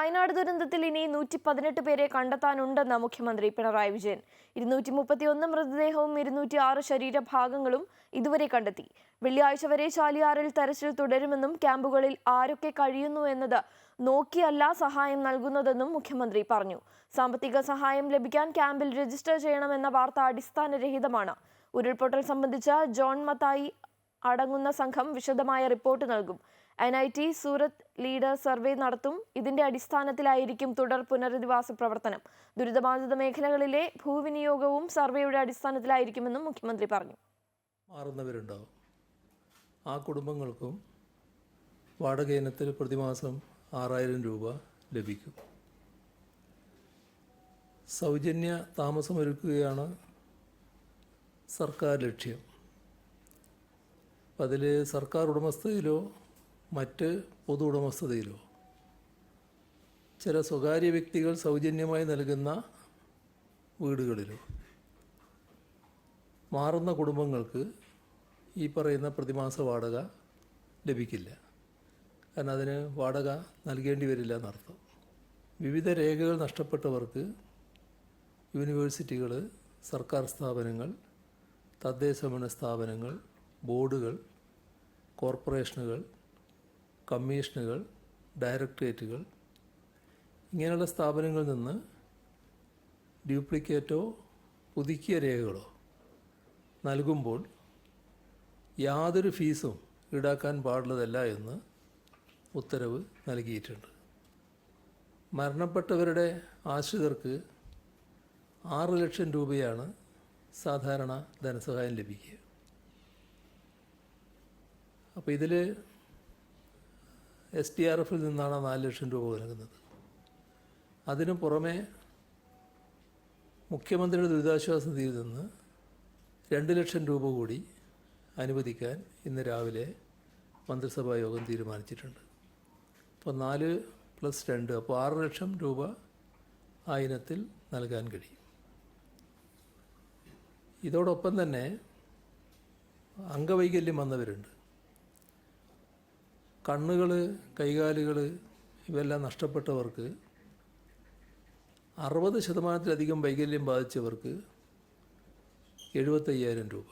വയനാട് ദുരന്തത്തിൽ ഇനി നൂറ്റി പതിനെട്ട് പേരെ കണ്ടെത്താനുണ്ടെന്ന് മുഖ്യമന്ത്രി പിണറായി വിജയൻ. ഇരുന്നൂറ്റി മുപ്പത്തിയൊന്ന് മൃതദേഹവും ഇരുന്നൂറ്റി ആറ് ശരീരഭാഗങ്ങളും ഇതുവരെ കണ്ടെത്തി. വെള്ളിയാഴ്ച വരെ ചാലിയാറിൽ തെരച്ചിൽ തുടരുമെന്നും ക്യാമ്പുകളിൽ ആരൊക്കെ കഴിയുന്നു എന്നത് നോക്കിയല്ല സഹായം നൽകുന്നതെന്നും മുഖ്യമന്ത്രി പറഞ്ഞു. സാമ്പത്തിക സഹായം ലഭിക്കാൻ ക്യാമ്പിൽ രജിസ്റ്റർ ചെയ്യണമെന്ന വാർത്ത അടിസ്ഥാനരഹിതമാണ്. ഉരുൾപൊട്ടൽ സംബന്ധിച്ച ജോൺ മത്തായി അടങ്ങുന്ന സംഘം വിശദമായ റിപ്പോർട്ട് നൽകും. N I T Surat leader survey നടത്തും. ഇതിന്റെ അടിസ്ഥാനത്തിലായിരിക്കും തുടർ പുനരധിവാസ പ്രവർത്തനം. ദുരിതബാധിത മേഖലകളിലെ ഭൂവിനിയോഗവും സർവേയുടെ അടിസ്ഥാനത്തിലായിരിക്കുമെന്നും മുഖ്യമന്ത്രി പറഞ്ഞു. മാറുന്നവരുണ്ടാവും ആ കുടുംബങ്ങൾക്കും വാടക ഇനത്തിൽ പ്രതിമാസം ആറായിരം രൂപ ലഭിക്കും. സൗജന്യ താമസമൊരുക്കുകയാണ് സർക്കാർ ലക്ഷ്യം. അതിൽ സർക്കാർ ഉടമസ്ഥതയിലോ മറ്റ് പൊതു ഉടമസ്ഥതയിലോ ചില സ്വകാര്യ വ്യക്തികൾ സൗജന്യമായി നൽകുന്ന വീടുകളിലോ. മാറുന്ന കുടുംബങ്ങൾക്ക് ഈ പറയുന്ന പ്രതിമാസ വാടക ലഭിക്കില്ല. കാരണം അതിന് വാടക നൽകേണ്ടി വരില്ല എന്നർത്ഥം. വിവിധ രേഖകൾ നഷ്ടപ്പെട്ടവർക്ക് യൂണിവേഴ്സിറ്റികൾ സർക്കാർ സ്ഥാപനങ്ങൾ തദ്ദേശഭരണ സ്ഥാപനങ്ങൾ ബോർഡുകൾ കോർപ്പറേഷനുകൾ കമ്മീഷനുകൾ ഡയറക്ടറേറ്റുകൾ ഇങ്ങനെയുള്ള സ്ഥാപനങ്ങളിൽ നിന്ന് ഡ്യൂപ്ലിക്കേറ്റോ പുതുക്കിയ രേഖകളോ നൽകുമ്പോൾ യാതൊരു ഫീസും ഈടാക്കാൻ പാടുള്ളതല്ല എന്ന് ഉത്തരവ് നൽകിയിട്ടുണ്ട്. മരണപ്പെട്ടവരുടെ ആശ്രിതർക്ക് ആറ് ലക്ഷം രൂപയാണ് സാധാരണ ധനസഹായം ലഭിക്കുക. അപ്പോൾ ഇതിൽ എസ് ടി ആർ എഫിൽ നിന്നാണ് നാല് ലക്ഷം രൂപ നൽകുന്നത് അതിനു പുറമെ മുഖ്യമന്ത്രിയുടെ ദുരിതാശ്വാസ നിധിയിൽ നിന്ന് രണ്ട് ലക്ഷം രൂപ കൂടി അനുവദിക്കാൻ ഇന്ന് രാവിലെ മന്ത്രിസഭാ യോഗം തീരുമാനിച്ചിട്ടുണ്ട്. അപ്പോൾ നാല് പ്ലസ് രണ്ട് അപ്പോൾ ആറ് ലക്ഷം രൂപ ആ ഇനത്തിൽ നൽകാൻ കഴിയും. ഇതോടൊപ്പം തന്നെ അംഗവൈകല്യം വന്നവരുണ്ട്. കണ്ണുകൾ കൈകാലുകൾ ഇവയെല്ലാം നഷ്ടപ്പെട്ടവർക്ക് അറുപത് ശതമാനത്തിലധികം വൈകല്യം ബാധിച്ചവർക്ക് എഴുപത്തയ്യായിരം രൂപ.